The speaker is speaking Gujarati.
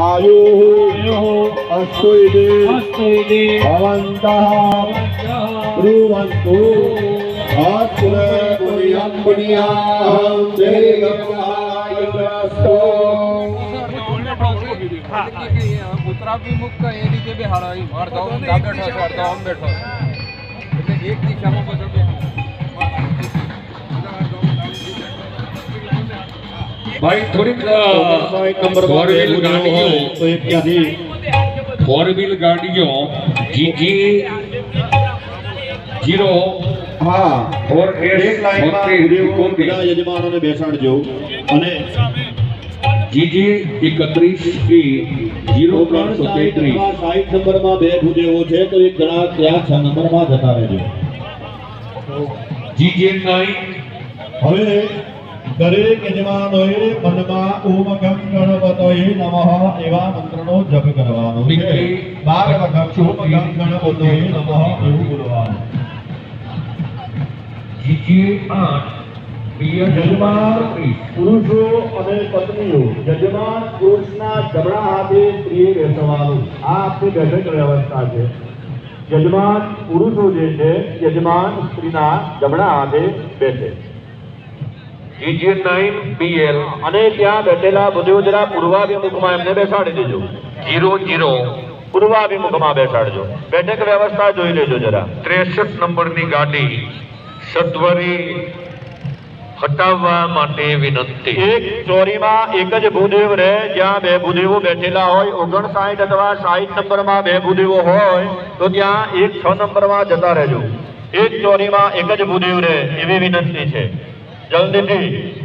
आयुः अस्तु इति भवन्तः ब्रुवन्तु अत्र पुण्यं पुण्याहं देवमायुरस्तु ઉત્તરાભિમુખ એ રીતે બે હારા અહીં અડધા આમ બેઠો છે અડધા આમ બેઠો છે. એટલે એક દિશામાં બધો બે ભાઈ થોડીક ફોર વ્હીલ ગાડીઓ તો એક ત્યાંથી ફોર વ્હીલ ગાડીઓ જીજી જીરો હા ફોર એક લાઈનમાં યજમાનોને બેસાડજો અને જીજી એકત્રીસ જીરો ત્રણ ત્રણસો તેત્રીસ. નંબરમાં બે ભૂદેવો છે તો એક જણા ત્યાં છ નંબરમાં જતા રહેજો. જીજે નાઇન હવે દરેક યજમાનોએ મનમાં ઓમ ગમ ગણપતયે નમઃ એવા મંત્રનો જપ કરવાનો છે. બાર વખત ઓમ ગમ ગણપતયે નમઃ એવું બોલવાનું. જીજી આઠ યજમાન. પુરુષો અને પત્નીઓ યજમાન પુરુષના જમણા હાથે સ્ત્રીએ બેસવાનું. આ આપણી બેઠક વ્યવસ્થા છે. યજમાન પુરુષો જે છે યજમાન સ્ત્રીના જમણા હાથે બેસે. જીજે નાઇન બીએલ અને ત્યાં બેઠેલા બધું જરા પૂર્વાભિમુખમાં એમને બેસાડી દેજો. જીરો જીરો પૂર્વાભિમુખમાં બેસાડજો. બેઠક વ્યવસ્થા જોઈ લેજો જરા. ત્રેસઠ નંબરની ગાડી સત્વરી હટાવવા માટે વિનંતી. એક ચોરીમાં એક જ ભૂદેવ રહે જ્યાં બે ભૂદેવો બેઠેલા હોય. ઓગણસાઠ અથવા સાઠ નંબરમાં બે ભૂદેવો હોય તો ત્યાં એક છ નંબરમાં જતા રહેજો. એક ચોરીમાં એક જ ભૂદેવ રહે એવી વિનંતી છે. જલ્દીથી